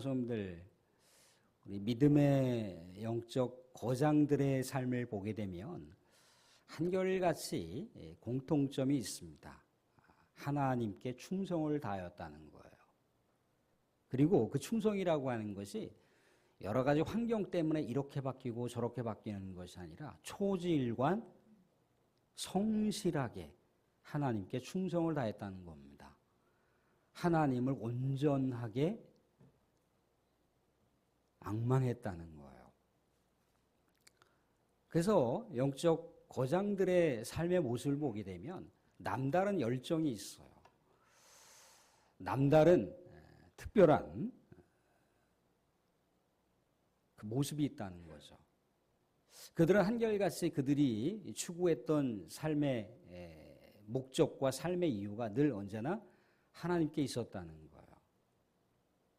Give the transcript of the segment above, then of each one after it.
성도들, 우리 믿음의 영적 거장들의 삶을 보게 되면 한결같이 예, 공통점이 있습니다. 하나님께 충성을 다하였다는 거예요. 그리고 그 충성이라고 하는 것이 여러 가지 환경 때문에 이렇게 바뀌고 저렇게 바뀌는 것이 아니라 초지일관 성실하게 하나님께 충성을 다했다는 겁니다. 하나님을 온전하게 악망했다는 거예요. 그래서 영적 거장들의 삶의 모습을 보게 되면 남다른 열정이 있어요. 남다른 특별한 그 모습이 있다는 거죠. 그들은 한결같이 그들이 추구했던 삶의 목적과 삶의 이유가 늘 언제나 하나님께 있었다는 거예요.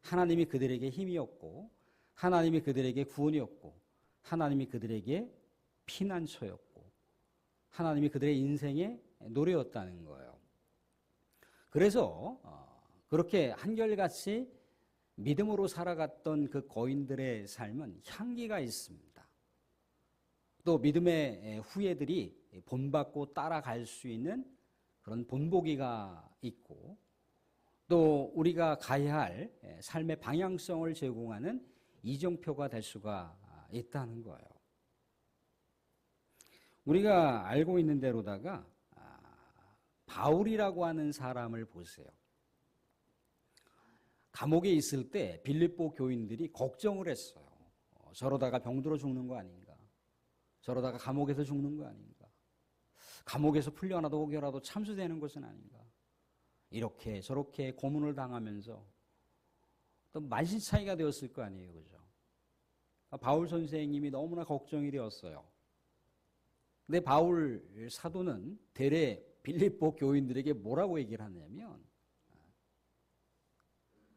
하나님이 그들에게 힘이었고, 하나님이 그들에게 구원이었고, 하나님이 그들에게 피난처였고, 하나님이 그들의 인생의 노래였다는 거예요. 그래서 어, 그렇게 한결같이 믿음으로 살아갔던 그 거인들의 삶은 향기가 있습니다. 또 믿음의 후예들이 본받고 따라갈 수 있는 그런 본보기가 있고 또 우리가 가야 할 삶의 방향성을 제공하는 이정표가 될 수가 있다는 거예요. 우리가 알고 있는 대로다가 아, 바울이라고 하는 사람을 보세요. 감옥에 있을 때 빌립보 교인들이 걱정을 했어요. 어, 저러다가 병들어 죽는 거 아닌가? 저러다가 감옥에서 죽는 거 아닌가? 감옥에서 풀려나도 혹여라도 참수되는 것은 아닌가? 이렇게 저렇게 고문을 당하면서 또 만신차이가 되었을 거 아니에요, 그죠? 바울 선생님이 너무나 걱정이 되었어요. 근데 바울 사도는 대래 빌립보 교인들에게 뭐라고 얘기를 하냐면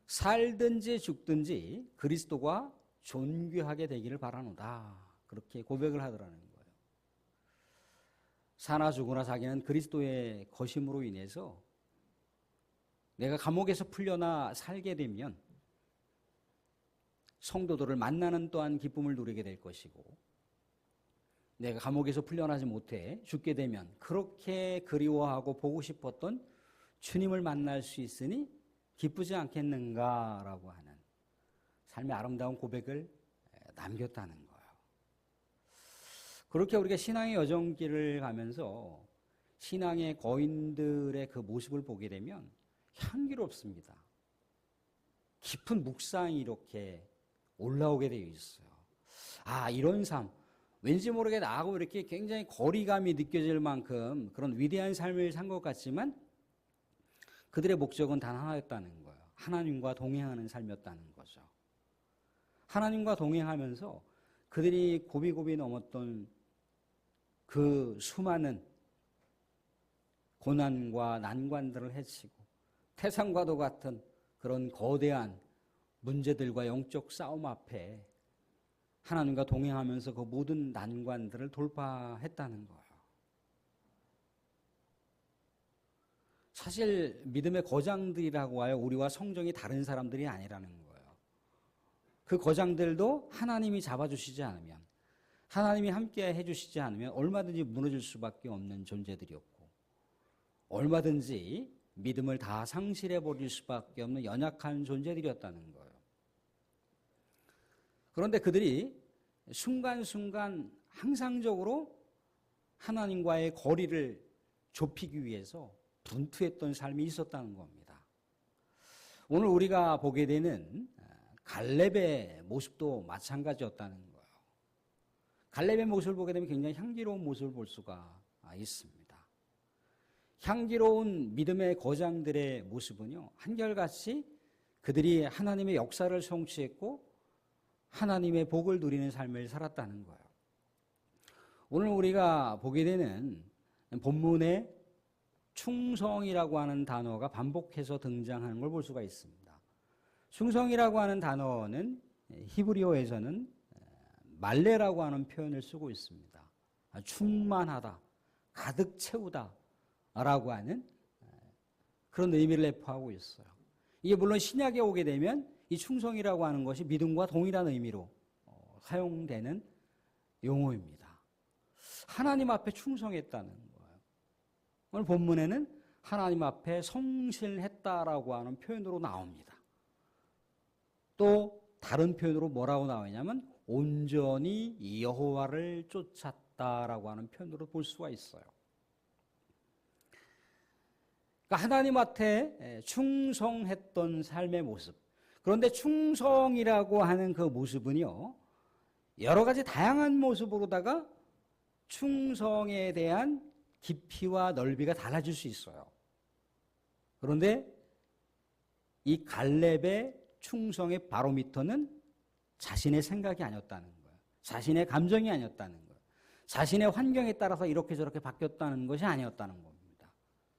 살든지 죽든지 그리스도가 존귀하게 되기를 바라노다. 그렇게 고백을 하더라는 거예요. 사나 죽으나 자기는 그리스도의 거심으로 인해서 내가 감옥에서 풀려나 살게 되면 성도들을 만나는 또한 기쁨을 누리게 될 것이고 내가 감옥에서 풀려나지 못해 죽게 되면 그렇게 그리워하고 보고 싶었던 주님을 만날 수 있으니 기쁘지 않겠는가라고 하는 삶의 아름다운 고백을 남겼다는 거예요. 그렇게 우리가 신앙의 여정길을 가면서 신앙의 거인들의 그 모습을 보게 되면 향기롭습니다. 깊은 묵상이 이렇게 올라오게 되어 있어요. 아, 이런 삶. 왠지 모르게 나하고 이렇게 굉장히 거리감이 느껴질 만큼 그런 위대한 삶을 산 것 같지만 그들의 목적은 단 하나였다는 거예요. 하나님과 동행하는 삶이었다는 거죠. 하나님과 동행하면서 그들이 고비고비 넘었던 그 수많은 고난과 난관들을 해치고 태산과도 같은 그런 거대한 문제들과 영적 싸움 앞에 하나님과 동행하면서 그 모든 난관들을 돌파했다는 거예요. 사실 믿음의 거장들이라고 하여 우리와 성정이 다른 사람들이 아니라는 거예요. 그 거장들도 하나님이 잡아주시지 않으면, 하나님이 함께 해주시지 않으면 얼마든지 무너질 수밖에 없는 존재들이었고, 얼마든지 믿음을 다 상실해 버릴 수밖에 없는 연약한 존재들이었다는 거예요. 그런데 그들이 순간순간 항상적으로 하나님과의 거리를 좁히기 위해서 분투했던 삶이 있었다는 겁니다. 오늘 우리가 보게 되는 갈렙의 모습도 마찬가지였다는 거예요. 갈렙의 모습을 보게 되면 굉장히 향기로운 모습을 볼 수가 있습니다. 향기로운 믿음의 거장들의 모습은요, 한결같이 그들이 하나님의 역사를 성취했고 하나님의 복을 누리는 삶을 살았다는 거예요. 오늘 우리가 보게 되는 본문의 충성이라고 하는 단어가 반복해서 등장하는 걸 볼 수가 있습니다. 충성이라고 하는 단어는 히브리어에서는 말레라고 하는 표현을 쓰고 있습니다. 충만하다, 가득 채우다, 라고 하는 그런 의미를 내포하고 있어요. 이게 물론 신약에 오게 되면 이 충성이라고 하는 것이 믿음과 동일한 의미로 어, 사용되는 용어입니다. 하나님 앞에 충성했다는 거예요. 오늘 본문에는 하나님 앞에 성실했다라고 하는 표현으로 나옵니다. 또 다른 표현으로 뭐라고 나오냐면 온전히 여호와를 쫓았다라고 하는 표현으로 볼 수가 있어요. 그러니까 하나님 앞에 충성했던 삶의 모습. 그런데 충성이라고 하는 그 모습은요, 여러 가지 다양한 모습으로다가 충성에 대한 깊이와 넓이가 달라질 수 있어요. 그런데 이 갈렙의 충성의 바로미터는 자신의 생각이 아니었다는 거예요. 자신의 감정이 아니었다는 거예요. 자신의 환경에 따라서 이렇게 저렇게 바뀌었다는 것이 아니었다는 겁니다.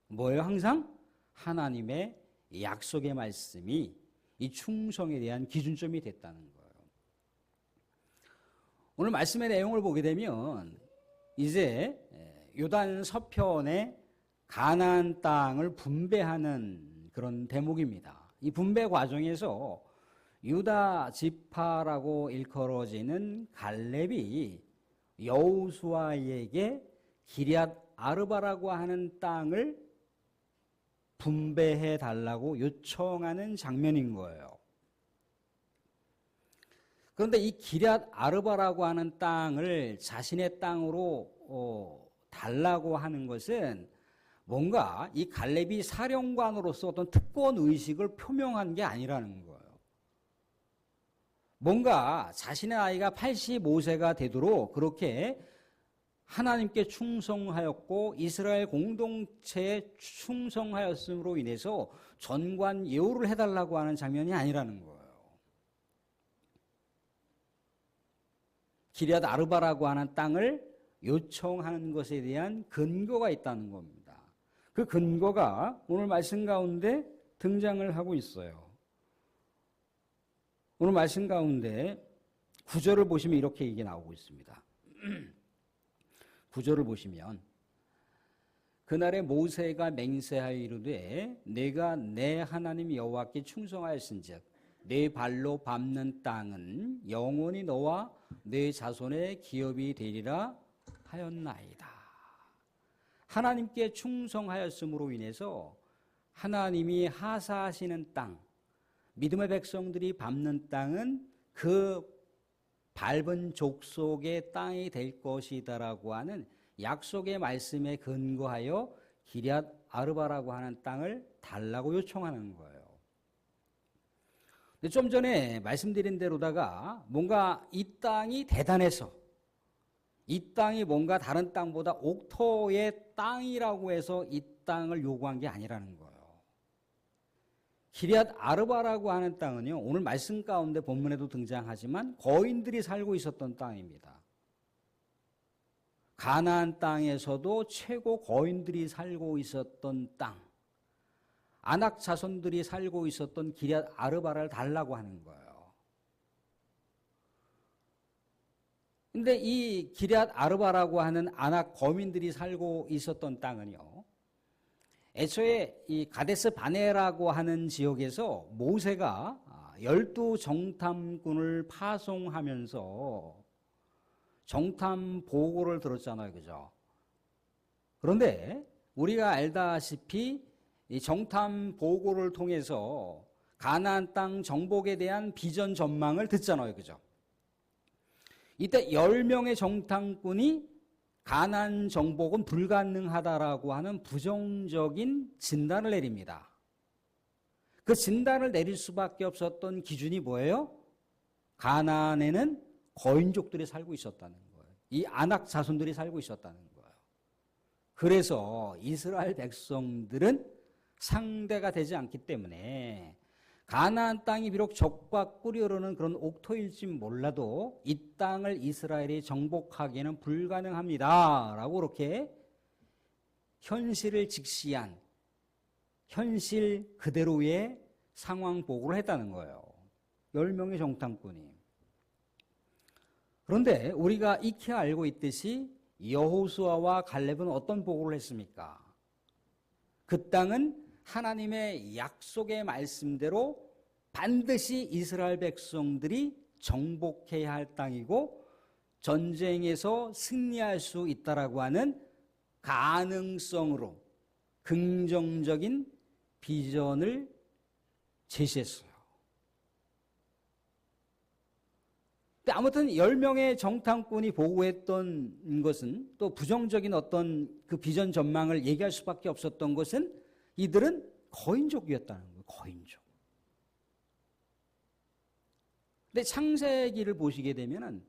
뭐예요? 항상 하나님의 약속의 말씀이 이 충성에 대한 기준점이 됐다는 거예요. 오늘 말씀의 내용을 보게 되면 이제 요단 서편의 가나안 땅을 분배하는 그런 대목입니다. 이 분배 과정에서 유다 지파라고 일컬어지는 갈렙이 여우수아에게 기리앗 아르바라고 하는 땅을 분배해 달라고 요청하는 장면인 거예요. 그런데 이 기리앗 아르바라고 하는 땅을 자신의 땅으로 어, 달라고 하는 것은 뭔가 이 갈렙이 사령관으로서 어떤 특권 의식을 표명한 게 아니라는 거예요. 뭔가 자신의 나이가 85세가 되도록 그렇게 하나님께 충성하였고 이스라엘 공동체에 충성하였음으로 인해서 전관 예우를 해달라고 하는 장면이 아니라는 거예요. 기리앗 아르바라고 하는 땅을 요청하는 것에 대한 근거가 있다는 겁니다. 그 근거가 오늘 말씀 가운데 등장을 하고 있어요. 오늘 말씀 가운데 구절을 보시면 이렇게 이게 나오고 있습니다. 구절을 보시면 그날에 모세가 맹세하여 이르되 내가 내 하나님 여호와께 충성하였은즉 내 발로 밟는 땅은 영원히 너와 내 자손의 기업이 되리라 하였나이다. 하나님께 충성하였음으로 인해서 하나님이 하사하시는 땅, 믿음의 백성들이 밟는 땅은 그 밟은 족속의 땅이 될 것이다라고 하는 약속의 말씀에 근거하여 기리앗 아르바라고 하는 땅을 달라고 요청하는 거예요. 좀 전에 말씀드린 대로다가 뭔가 이 땅이 대단해서 이 땅이 뭔가 다른 땅보다 옥토의 땅이라고 해서 이 땅을 요구한 게 아니라는 거예요. 기리앗 아르바라고 하는 땅은요. 오늘 말씀 가운데 본문에도 등장하지만 거인들이 살고 있었던 땅입니다. 가나안 땅에서도 최고 거인들이 살고 있었던 땅. 아낙 자손들이 살고 있었던 기리앗 아르바를 달라고 하는 거예요. 근데 이 기리앗 아르바라고 하는 아낙 거민들이 살고 있었던 땅은요. 애초에 이 가데스 바네라고 하는 지역에서 모세가 열두 정탐꾼을 파송하면서 정탐 보고를 들었잖아요. 그죠? 그런데 우리가 알다시피 이 정탐 보고를 통해서 가나안 땅 정복에 대한 비전 전망을 듣잖아요. 그죠? 이때 10명의 정탐꾼이 가난 정복은 불가능하다라고 하는 부정적인 진단을 내립니다. 그 진단을 내릴 수밖에 없었던 기준이 뭐예요? 가난에는 거인족들이 살고 있었다는 거예요. 이 안악 자손들이 살고 있었다는 거예요. 그래서 이스라엘 백성들은 상대가 되지 않기 때문에 가나안 땅이 비록 적과 꿀이 흐르는 그런 옥토일지 몰라도 이 땅을 이스라엘이 정복하기에는 불가능합니다 라고 그렇게 현실을 직시한 현실 그대로의 상황 보고를 했다는 거예요. 10명의 정탐꾼이. 그런데 우리가 익히 알고 있듯이 여호수아와 갈렙은 어떤 보고를 했습니까? 그 땅은 하나님의 약속의 말씀대로 반드시 이스라엘 백성들이 정복해야 할 땅이고 전쟁에서 승리할 수 있다라고 하는 가능성으로 긍정적인 비전을 제시했어요. 아무튼 10명의 정탐꾼이 보고했던 것은 또 부정적인 어떤 그 비전 전망을 얘기할 수밖에 없었던 것은 이들은 거인족이었다는 거예요. 거인족. 근데 창세기를 보시게 되면은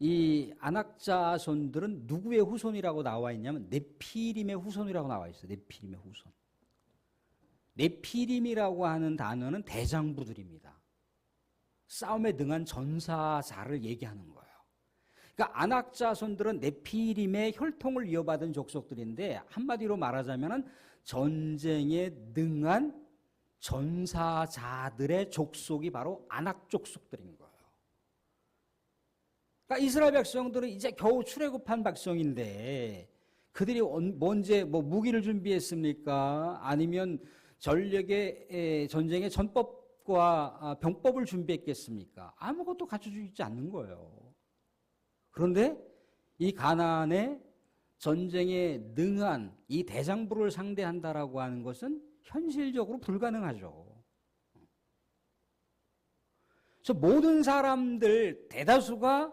이 안악자손들은 누구의 후손이라고 나와 있냐면 네피림의 후손이라고 나와 있어요. 네피림의 후손. 네피림이라고 하는 단어는 대장부들입니다. 싸움에 능한 전사자를 얘기하는 거예요. 그러니까 안악자손들은 네피림의 혈통을 이어받은 족속들인데 한마디로 말하자면 전쟁에 능한 전사자들의 족속이 바로 안악 족속들인 거예요. 그러니까 이스라엘 백성들은 이제 겨우 출애굽한 백성인데 그들이 언제 뭐 무기를 준비했습니까? 아니면 전력의 전쟁의 전법과 아, 병법을 준비했겠습니까? 아무것도 갖춰주지 않는 거예요. 그런데 이 가나안의 전쟁에 능한 이 대장부를 상대한다라고 하는 것은 현실적으로 불가능하죠. 그래서 모든 사람들 대다수가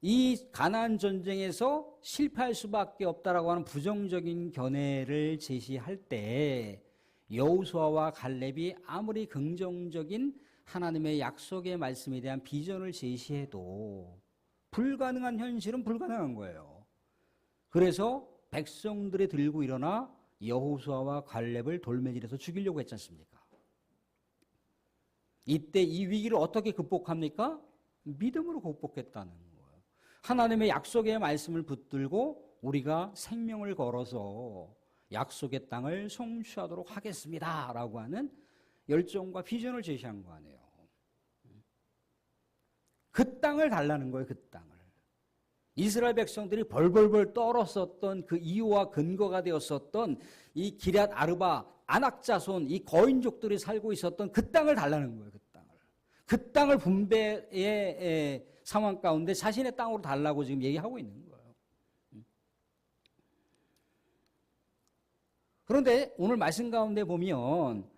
이 가나안 전쟁에서 실패할 수밖에 없다라고 하는 부정적인 견해를 제시할 때 여호수아와 갈렙이 아무리 긍정적인 하나님의 약속의 말씀에 대한 비전을 제시해도 불가능한 현실은 불가능한 거예요. 그래서 백성들이 들고 일어나 여호수아와 갈렙을 돌매질해서 죽이려고 했지 않습니까? 이때 이 위기를 어떻게 극복합니까? 믿음으로 극복했다는 거예요. 하나님의 약속의 말씀을 붙들고 우리가 생명을 걸어서 약속의 땅을 성취하도록 하겠습니다. 라고 하는 열정과 비전을 제시한 거 아니에요. 그 땅을 달라는 거예요, 그 땅을. 이스라엘 백성들이 벌벌벌 떨었었던 그 이유와 근거가 되었었던 이 기럇 아르바 안악자손 이 거인족들이 살고 있었던 그 땅을 달라는 거예요. 그 땅을. 그 땅을 분배의 상황 가운데 자신의 땅으로 달라고 지금 얘기하고 있는 거예요. 그런데 오늘 말씀 가운데 보면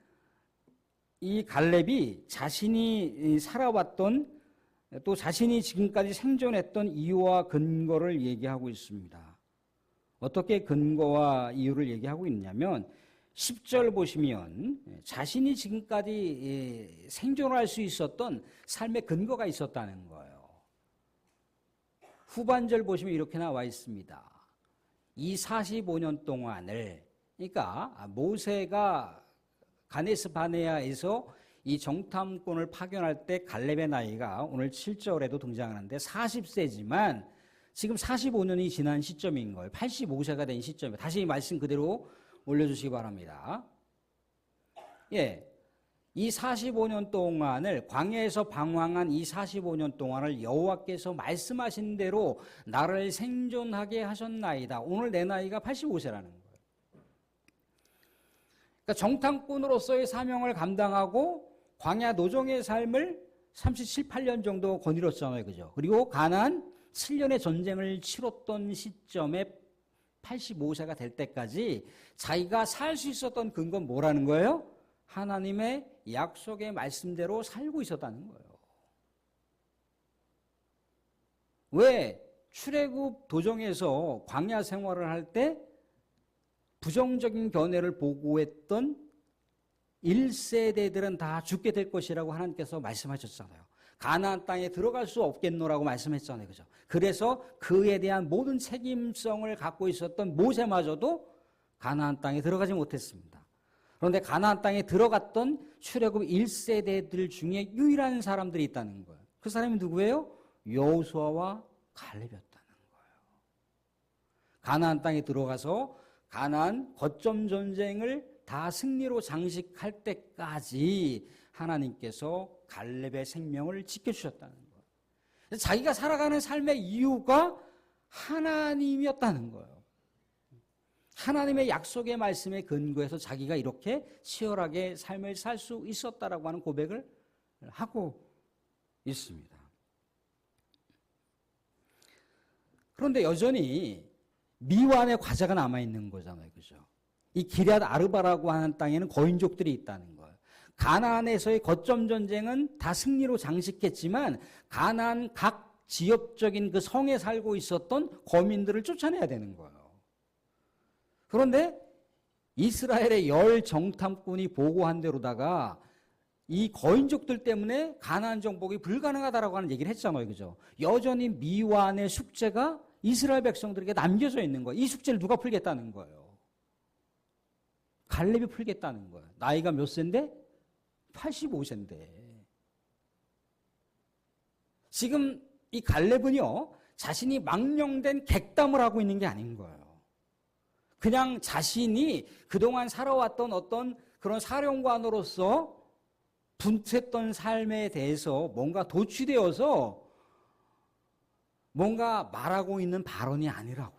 이 갈렙이 자신이 살아왔던 또 자신이 지금까지 생존했던 이유와 근거를 얘기하고 있습니다. 어떻게 근거와 이유를 얘기하고 있냐면 10절 보시면 자신이 지금까지 생존할 수 있었던 삶의 근거가 있었다는 거예요. 후반절 보시면 이렇게 나와 있습니다. 이 45년 동안을 그러니까 모세가 가네스 바네아에서 이 정탐꾼을 파견할 때 갈렙의 나이가 오늘 7절에도 등장하는데 40세지만 지금 45년이 지난 시점인 거예요. 85세가 된 시점이에요. 다시 말씀 그대로 올려주시기 바랍니다. 예. 이 45년 동안을 광야에서 방황한 이 45년 동안을 여호와께서 말씀하신 대로 나를 생존하게 하셨나이다. 오늘 내 나이가 85세라는 거예요. 그러니까 정탐꾼으로서의 사명을 감당하고 광야 노정의 삶을 37, 8년 정도 거닐었잖아요. 그죠? 그리고 가난 7년의 전쟁을 치렀던 시점에 85세가 될 때까지 자기가 살 수 있었던 근거는 뭐라는 거예요? 하나님의 약속의 말씀대로 살고 있었다는 거예요. 왜 출애굽 도정에서 광야 생활을 할 때 부정적인 견해를 보고했던 1세대들은 다 죽게 될 것이라고 하나님께서 말씀하셨잖아요. 가나안 땅에 들어갈 수 없겠노라고 말씀했잖아요. 그죠? 그래서 그에 대한 모든 책임성을 갖고 있었던 모세마저도 가나안 땅에 들어가지 못했습니다. 그런데 가나안 땅에 들어갔던 출애굽 1세대들 중에 유일한 사람들이 있다는 거예요. 그 사람이 누구예요? 여호수아와 갈렙이었다는 거예요. 가나안 땅에 들어가서 가나안 거점 전쟁을 다 승리로 장식할 때까지 하나님께서 갈렙의 생명을 지켜주셨다는 거예요. 자기가 살아가는 삶의 이유가 하나님이었다는 거예요. 하나님의 약속의 말씀에 근거해서 자기가 이렇게 치열하게 삶을 살 수 있었다라고 하는 고백을 하고 있습니다. 그런데 여전히 미완의 과자가 남아 있는 거잖아요. 그죠? 이 기럇 아르바라고 하는 땅에는 거인족들이 있다는 거예요. 가나안에서의 거점 전쟁은 다 승리로 장식했지만 가나안 각 지역적인 그 성에 살고 있었던 거민들을 쫓아내야 되는 거예요. 그런데 이스라엘의 열 정탐꾼이 보고한 대로다가 이 거인족들 때문에 가나안 정복이 불가능하다라고 하는 얘기를 했잖아요. 그죠? 여전히 미완의 숙제가 이스라엘 백성들에게 남겨져 있는 거예요. 이 숙제를 누가 풀겠다는 거예요? 갈렙이 풀겠다는 거예요. 나이가 몇 세인데? 85세인데. 지금 이 갈렙은요, 자신이 망령된 객담을 하고 있는 게 아닌 거예요. 그냥 자신이 그동안 살아왔던 어떤 그런 사령관으로서 분투했던 삶에 대해서 뭔가 도취되어서 뭔가 말하고 있는 발언이 아니라고요.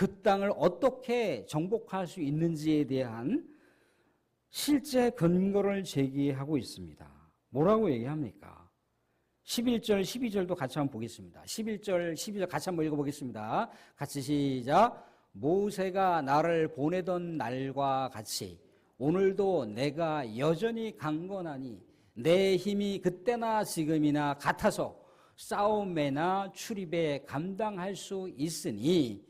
그 땅을 어떻게 정복할 수 있는지에 대한 실제 근거를 제기하고 있습니다. 뭐라고 얘기합니까? 11절, 12절도 같이 한번 보겠습니다. 11절, 12절 같이 한번 읽어보겠습니다. 같이 시작. 모세가 나를 보내던 날과 같이 오늘도 내가 여전히 강건하니 내 힘이 그때나 지금이나 같아서 싸움에나 출입에 감당할 수 있으니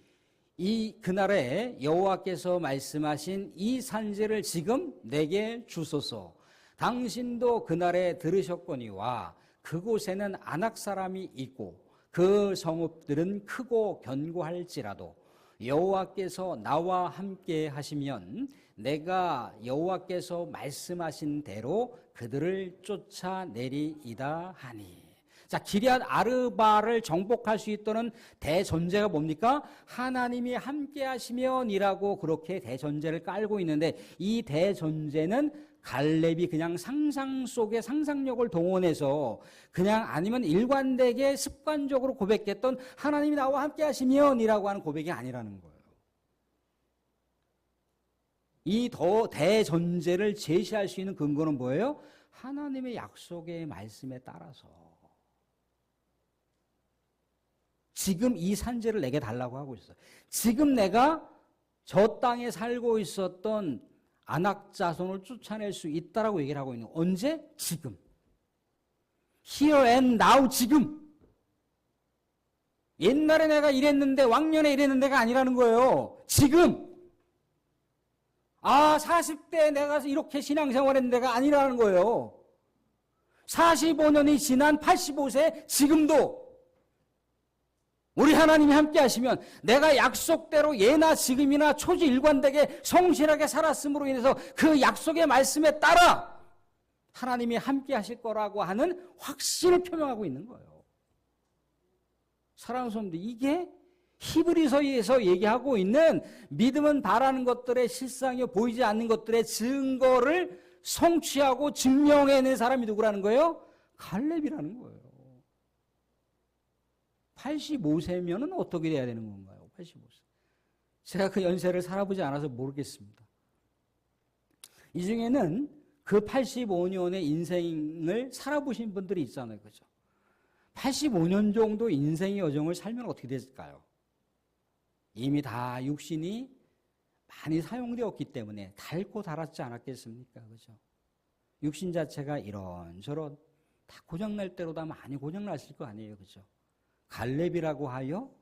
이 그날에 여호와께서 말씀하신 이 산지를 지금 내게 주소서. 당신도 그날에 들으셨거니와 그곳에는 안악 사람이 있고 그 성읍들은 크고 견고할지라도 여호와께서 나와 함께 하시면 내가 여호와께서 말씀하신 대로 그들을 쫓아내리이다 하니. 자, 기리앗 아르바를 정복할 수 있도록 대전제가 뭡니까? 하나님이 함께 하시면이라고 그렇게 대전제를 깔고 있는데 이 대전제는 갈렙이 그냥 상상 속에 상상력을 동원해서 그냥 아니면 일관되게 습관적으로 고백했던 하나님이 나와 함께 하시면이라고 하는 고백이 아니라는 거예요. 이 더 대전제를 제시할 수 있는 근거는 뭐예요? 하나님의 약속의 말씀에 따라서 지금 이 산지를 내게 달라고 하고 있어요. 지금 내가 저 땅에 살고 있었던 안악 자손을 쫓아낼 수 있다라고 얘기를 하고 있는 거예요. 언제? 지금. Here and now 지금. 옛날에 내가 이랬는데 왕년에 이랬는데가 아니라는 거예요. 지금. 아, 40대에 내가 이렇게 신앙생활 했는데가 아니라는 거예요. 45년이 지난 85세 지금도 우리 하나님이 함께 하시면 내가 약속대로 예나 지금이나 초지 일관되게 성실하게 살았음으로 인해서 그 약속의 말씀에 따라 하나님이 함께 하실 거라고 하는 확신을 표명하고 있는 거예요. 사랑하는 성도들 이게 히브리서에서 얘기하고 있는 믿음은 바라는 것들의 실상이 보이지 않는 것들의 증거를 성취하고 증명해낸 사람이 누구라는 거예요? 갈렙이라는 거예요. 85세면은 어떻게 돼야 되는 건가요? 85세. 제가 그 연세를 살아보지 않아서 모르겠습니다. 이 중에는 그 85년의 인생을 살아보신 분들이 있잖아요. 그죠? 85년 정도 인생의 여정을 살면 어떻게 될까요? 이미 다 육신이 많이 사용되었기 때문에 닳고 닳았지 않았겠습니까? 그죠? 육신 자체가 이런저런 다 고장날 대로 다 많이 고장났을 거 아니에요. 그죠? 갈렙이라고 하여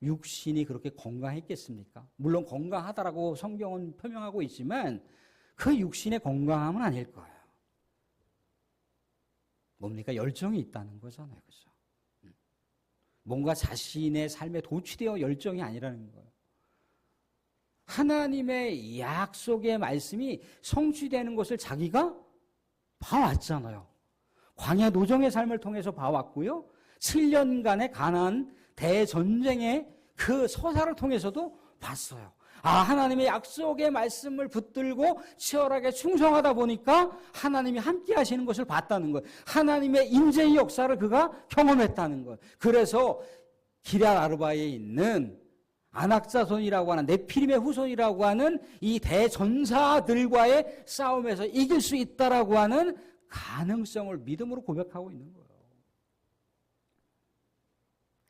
육신이 그렇게 건강했겠습니까? 물론 건강하다라고 성경은 표명하고 있지만 그 육신의 건강함은 아닐 거예요. 뭡니까? 열정이 있다는 거잖아요. 그죠? 뭔가 자신의 삶에 도취되어 열정이 아니라는 거예요. 하나님의 약속의 말씀이 성취되는 것을 자기가 봐왔잖아요. 광야 노정의 삶을 통해서 봐왔고요. 7년간의 가난 대전쟁의 그 서사를 통해서도 봤어요. 아, 하나님의 약속의 말씀을 붙들고 치열하게 충성하다 보니까 하나님이 함께 하시는 것을 봤다는 것. 하나님의 인재의 역사를 그가 경험했다는 것. 그래서 기랴 아르바에 있는 안악자손이라고 하는 네피림의 후손이라고 하는 이 대전사들과의 싸움에서 이길 수 있다라고 하는 가능성을 믿음으로 고백하고 있는 거예요.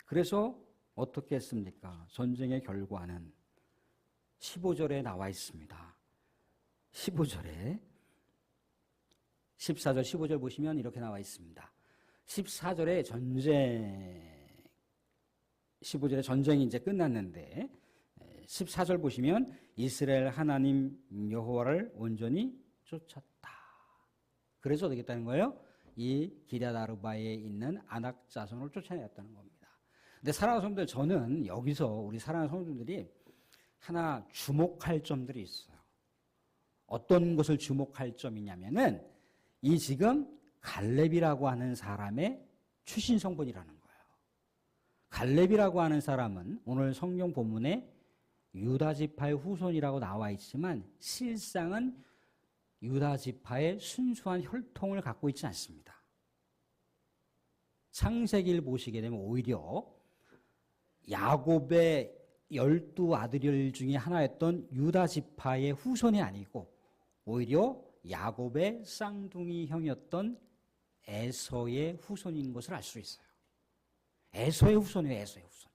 그래서 어떻게 했습니까? 전쟁의 결과는 15절에 나와 있습니다. 15절에 14절 15절 보시면 이렇게 나와 있습니다. 14절에 전쟁 15절에 전쟁이 이제 끝났는데 14절 보시면 이스라엘 하나님 여호와를 온전히 쫓았다. 그래서 했다는 거예요? 이 기랴다르바에 있는 아낙 자손을 쫓아냈다는 겁니다. 근데 사랑하는 성도들 저는 여기서 우리 사랑하는 성도들이 하나 주목할 점들이 있어요. 어떤 것을 주목할 점이냐면은 이 지금 갈렙이라고 하는 사람의 출신 성분이라는 거예요. 갈렙이라고 하는 사람은 오늘 성경 본문에 유다 지파의 후손이라고 나와 있지만 실상은 유다 지파의 순수한 혈통을 갖고 있지 않습니다. 창세기를 보시게 되면 오히려 야곱의 열두 아들 중에 하나였던 유다 지파의 후손이 아니고 오히려 야곱의 쌍둥이 형이었던 에서의 후손인 것을 알 수 있어요. 에서의 후손이에요, 에서의 후손.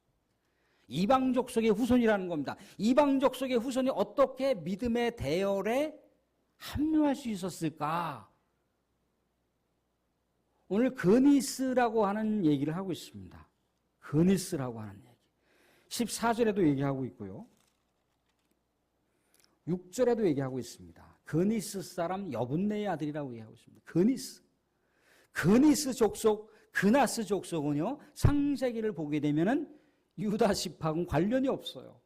이방족 속의 후손이라는 겁니다. 이방족 속의 후손이 어떻게 믿음의 대열에 합류할 수 있었을까? 오늘 그니스라고 하는 얘기를 하고 있습니다. 그니스라고 하는 얘기. 14절에도 얘기하고 있고요. 6절에도 얘기하고 있습니다. 그니스 사람 여분네의 아들이라고 얘기하고 있습니다. 그니스. 그니스 족속, 그나스 족속은요, 상세기를 보게 되면은 유다 집하고는 관련이 없어요.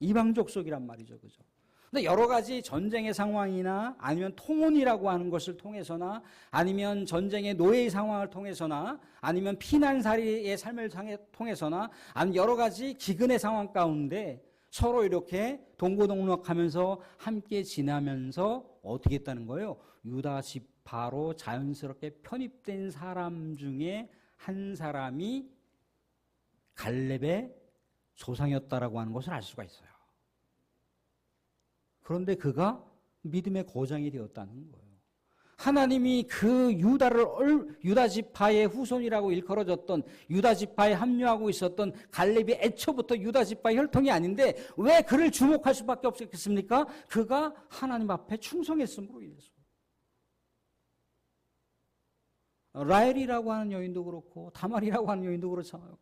이방 족속이란 말이죠. 그죠? 근데 여러 가지 전쟁의 상황이나 아니면 통혼이라고 하는 것을 통해서나 아니면 전쟁의 노예의 상황을 통해서나 아니면 피난살이의 삶을 통해서나 아니면 여러 가지 기근의 상황 가운데 서로 이렇게 동고동락하면서 함께 지나면서 어떻게 했다는 거예요? 유다 지파로 자연스럽게 편입된 사람 중에 한 사람이 갈렙의 조상이었다라고 하는 것을 알 수가 있어요. 그런데 그가 믿음의 고장이 되었다는 거예요. 하나님이 그 유다를 유다 지파의 후손이라고 일컬어졌던 유다 지파에 합류하고 있었던 갈렙이 애초부터 유다 지파의 혈통이 아닌데 왜 그를 주목할 수밖에 없었겠습니까? 그가 하나님 앞에 충성했음으로 인해서. 라엘이라고 하는 여인도 그렇고 다말이라고 하는 여인도 그렇잖아요.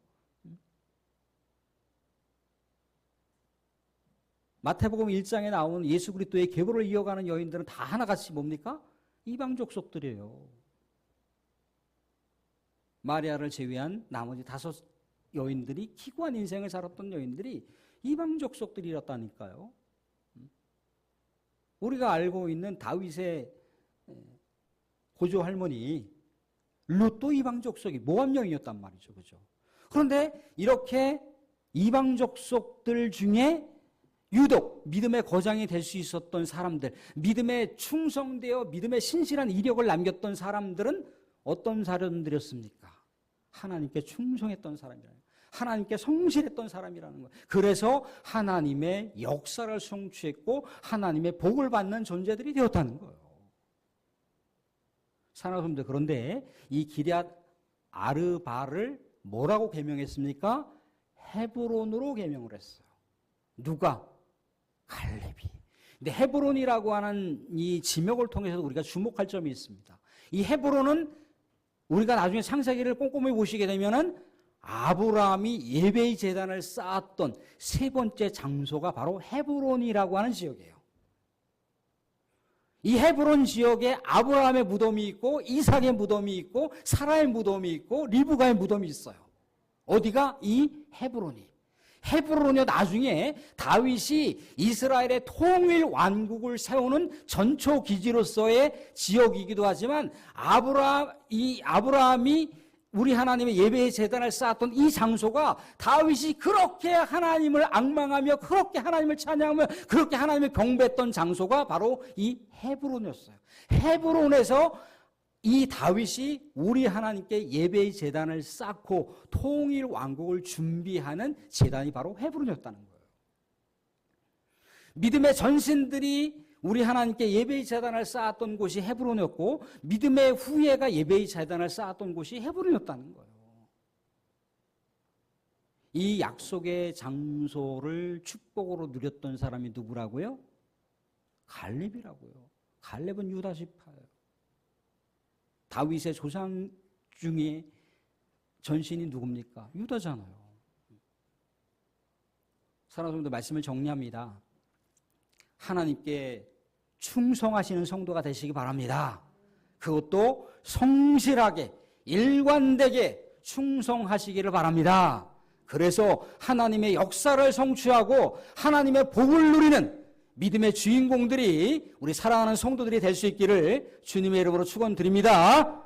마태복음 1장에 나오는 예수 그리스도의 계보를 이어가는 여인들은 다 하나같이 뭡니까? 이방 족속들이에요. 마리아를 제외한 나머지 다섯 여인들이 기구한 인생을 살았던 여인들이 이방 족속들이었다니까요. 우리가 알고 있는 다윗의 고조 할머니 룻도 이방 족속이 모함 여인이었단 말이죠. 그죠? 그런데 이렇게 이방 족속들 중에 유독 믿음의 거장이 될 수 있었던 사람들, 믿음에 충성되어 믿음의 신실한 이력을 남겼던 사람들은 어떤 사람들이었습니까? 하나님께 충성했던 사람이라는 하나님께 성실했던 사람이라는 거예요. 그래서 하나님의 역사를 성취했고 하나님의 복을 받는 존재들이 되었다는 거예요. 사랑하는 그런데 이 기리앗 아르바를 뭐라고 개명했습니까? 헤브론으로 개명을 했어요. 누가? 갈렙이. 근데 헤브론이라고 하는 이 지명을 통해서 우리가 주목할 점이 있습니다. 이 헤브론은 우리가 나중에 창세기를 꼼꼼히 보시게 되면은 아브라함이 예배의 재단을 쌓았던 세 번째 장소가 바로 헤브론이라고 하는 지역이에요. 이 헤브론 지역에 아브라함의 무덤이 있고 이삭의 무덤이 있고 사라의 무덤이 있고 리브가의 무덤이 있어요. 어디가 이 헤브론이. 헤브론이 나중에 다윗이 이스라엘의 통일 왕국을 세우는 전초 기지로서의 지역이기도 하지만 아브라함 이 아브라함이 우리 하나님의 예배의 재단을 쌓았던 이 장소가 다윗이 그렇게 하나님을 악망하며 그렇게 하나님을 찬양하며 그렇게 하나님을 경배했던 장소가 바로 이 헤브론이었어요. 헤브론에서 이 다윗이 우리 하나님께 예배의 재단을 쌓고 통일 왕국을 준비하는 재단이 바로 헤브론이었다는 거예요. 믿음의 전신들이 우리 하나님께 예배의 재단을 쌓았던 곳이 헤브론이었고 믿음의 후예가 예배의 재단을 쌓았던 곳이 헤브론이었다는 거예요. 이 약속의 장소를 축복으로 누렸던 사람이 누구라고요? 갈렙이라고요. 갈렙은 유다 지파예요. 다윗의 조상 중에 전신이 누굽니까? 유다잖아요. 사랑하는 말씀을 정리합니다. 하나님께 충성하시는 성도가 되시기 바랍니다. 그것도 성실하게 일관되게 충성하시기를 바랍니다. 그래서 하나님의 역사를 성취하고 하나님의 복을 누리는 믿음의 주인공들이 우리 사랑하는 성도들이 될 수 있기를 주님의 이름으로 축원드립니다.